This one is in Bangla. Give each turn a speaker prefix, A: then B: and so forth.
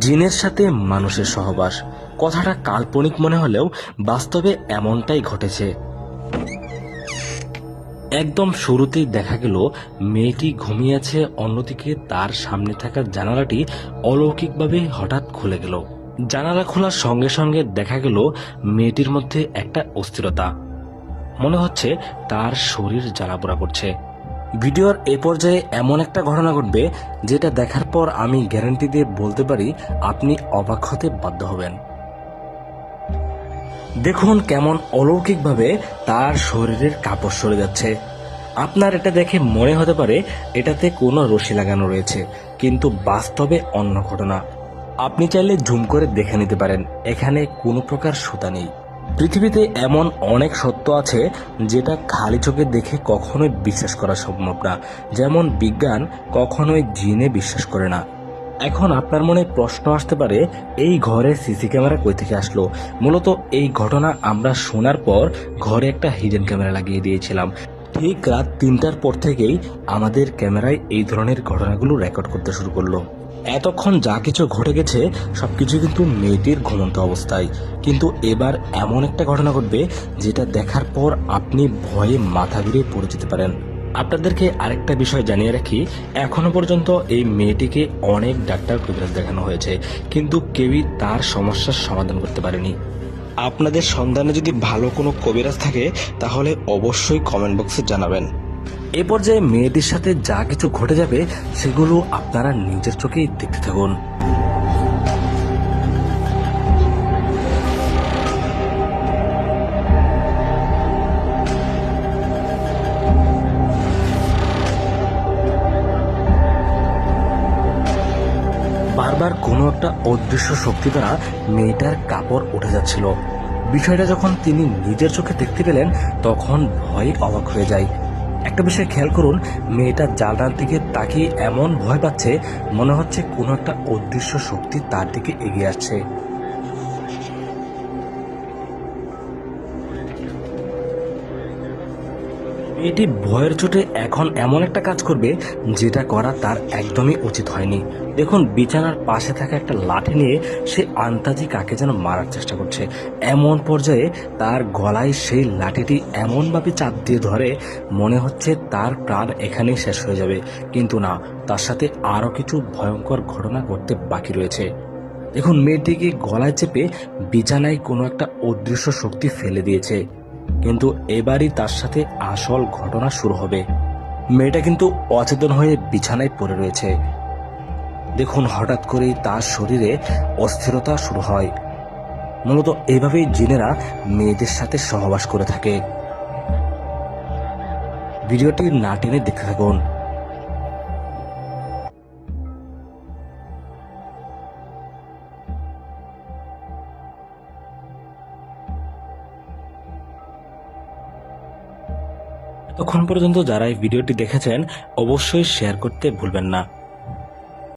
A: জিনের সাথে মানুষের সহবাস। কথাটা কাল্পনিক মনে হলেও বাস্তবে এমনটাই ঘটেছে। একদম শুরুতেই দেখা গেল, মেয়েটি ঘুমিয়ে আছে অন্যদিকে তার সামনে থাকা জানালাটি অলৌকিকভাবে হঠাৎ খুলে গেল। জানালা খোলার সঙ্গে সঙ্গে দেখা গেল, মেয়েটির মধ্যে একটা অস্থিরতা। মনে হচ্ছে তার শরীর জ্বালাপোড়া করছে। ভিডিওর এ পর্যায়ে এমন একটা ঘটনা ঘটবে যেটা দেখার পর আমি গ্যারান্টি দিয়ে বলতে পারি আপনি অবাক হতে বাধ্য হবেন। দেখুন কেমন অলৌকিকভাবে তার শরীরের কাপড় সরে যাচ্ছে। আপনার এটা দেখে মনে হতে পারে এটাতে কোনো রশি লাগানো রয়েছে, কিন্তু বাস্তবে অন্য ঘটনা। আপনি চাইলে ঝুম করে দেখে নিতে পারেন, এখানে কোনো প্রকার সুতা নেই। পৃথিবীতে এমন অনেক সত্য আছে যেটা খালি চোখে দেখে কখনোই বিশ্বাস করা সম্ভব না। যেমন বিজ্ঞান কখনোই জিনে বিশ্বাস করে না। এখন আপনার মনে প্রশ্ন আসতে পারে, এই ঘরে সিসি ক্যামেরা কই থেকে আসলো? মূলত এই ঘটনা আমরা শোনার পর ঘরে একটা হিডেন ক্যামেরা লাগিয়ে দিয়েছিলাম। ঠিক রাত তিনটার পর থেকেই আমাদের ক্যামেরায় এই ধরনের ঘটনাগুলো রেকর্ড করতে শুরু করল। এতক্ষণ যা কিছু ঘটে গেছে, সবকিছু কিন্তু মেয়েটির ঘুমন্ত অবস্থায়। কিন্তু এবার এমন একটা ঘটনা ঘটবে, যেটা দেখার পর আপনি ভয়ে মাথা ঘুরে পড়ে যেতে পারেন। আপনাদেরকে আরেকটা বিষয় জানিয়ে রাখি, এখনও পর্যন্ত এই মেয়েটিকে অনেক ডাক্তার কবিরাজ দেখানো হয়েছে, কিন্তু কেউই তার সমস্যার সমাধান করতে পারেনি। আপনাদের সন্ধানে যদি ভালো কোনো কবিরাজ থাকে, তাহলে অবশ্যই কমেন্ট বক্সে জানাবেন। এ পর্যায়ে মেয়েটির সাথে যা কিছু ঘটে যাবে, সেগুলো আপনারা নিজের চোখেই দেখতে থাকুন। বারবার কোনো একটা অদৃশ্য শক্তি দ্বারা মেয়েটার কাপড় উঠে যাচ্ছিল। বিষয়টা যখন তিনি নিজের চোখে দেখতে পেলেন, তখন ভয়ে অবাক হয়ে যায়। একটা বিষয় খেয়াল করুন, মেয়েটা জানলার দিকে তাকিয়ে এমন ভয় পাচ্ছে মনে হচ্ছে কোনো একটা অদৃশ্য শক্তি তার দিকে এগিয়ে আসছে। মেয়েটি ভয়ের চোটে এখন এমন একটা কাজ করবে যেটা করা তার একদমই উচিত হয়নি। দেখুন, বিছানার পাশে থাকা একটা লাঠি নিয়ে সে আন্তাজি কাকে যেন মারার চেষ্টা করছে। এমন পর্যায়ে তার গলায় সেই লাঠিটি এমনভাবে চাপ দিয়ে ধরে, মনে হচ্ছে তার প্রাণ এখানেই শেষ হয়ে যাবে। কিন্তু না, তার সাথে আরও কিছু ভয়ঙ্কর ঘটনা ঘটতে বাকি রয়েছে। দেখুন, মেয়েটিকে গলায় চেপে বিছানায় কোনো একটা অদৃশ্য শক্তি ফেলে দিয়েছে। কিন্তু এবারই তার সাথে আসল ঘটনা শুরু হবে। মেয়েটা কিন্তু অচেতন হয়ে বিছানায় পড়ে রয়েছে। দেখুন, হঠাৎ করেই তার শরীরে অস্থিরতা শুরু হয়। মূলত এভাবেই জিনেরা মেয়েদের সাথে সহবাস করে থাকে। ভিডিওটি না টেনে দেখতে থাকুন। এতক্ষণ পর্যন্ত যারা এই ভিডিওটি দেখেছেন অবশ্যই শেয়ার করতে ভুলবেন না।